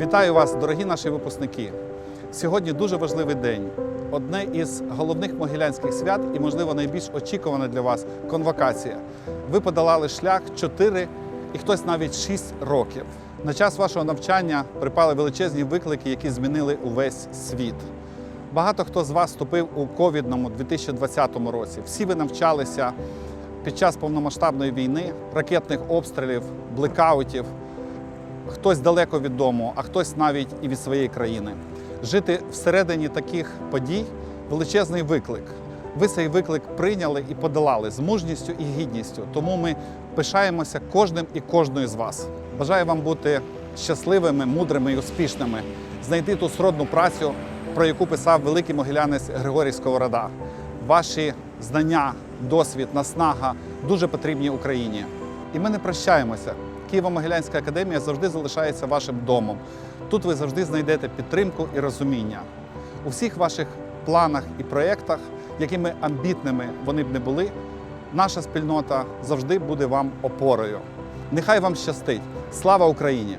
Вітаю вас, дорогі наші випускники. Сьогодні дуже важливий день. Одне із головних могилянських свят і, можливо, найбільш очікуване для вас конвокація. Ви подолали шлях 4 і хтось навіть 6 років. На час вашого навчання припали величезні виклики, які змінили увесь світ. Багато хто з вас вступив у ковідному 2020 році. Всі ви навчалися під час повномасштабної війни, ракетних обстрілів, блекаутів. Хтось далеко від дому, а хтось навіть і від своєї країни. Жити всередині таких подій величезний виклик. Ви цей виклик прийняли і подолали з мужністю і гідністю. Тому ми пишаємося кожним і кожною з вас. Бажаю вам бути щасливими, мудрими і успішними, знайти ту сродну працю, про яку писав великий могилянець Григорій Сковорода. Ваші знання, досвід, наснага дуже потрібні Україні. І ми не прощаємося. Києво-Могилянська академія завжди залишається вашим домом. Тут ви завжди знайдете підтримку і розуміння. У всіх ваших планах і проєктах, якими амбітними вони б не були, наша спільнота завжди буде вам опорою. Нехай вам щастить! Слава Україні!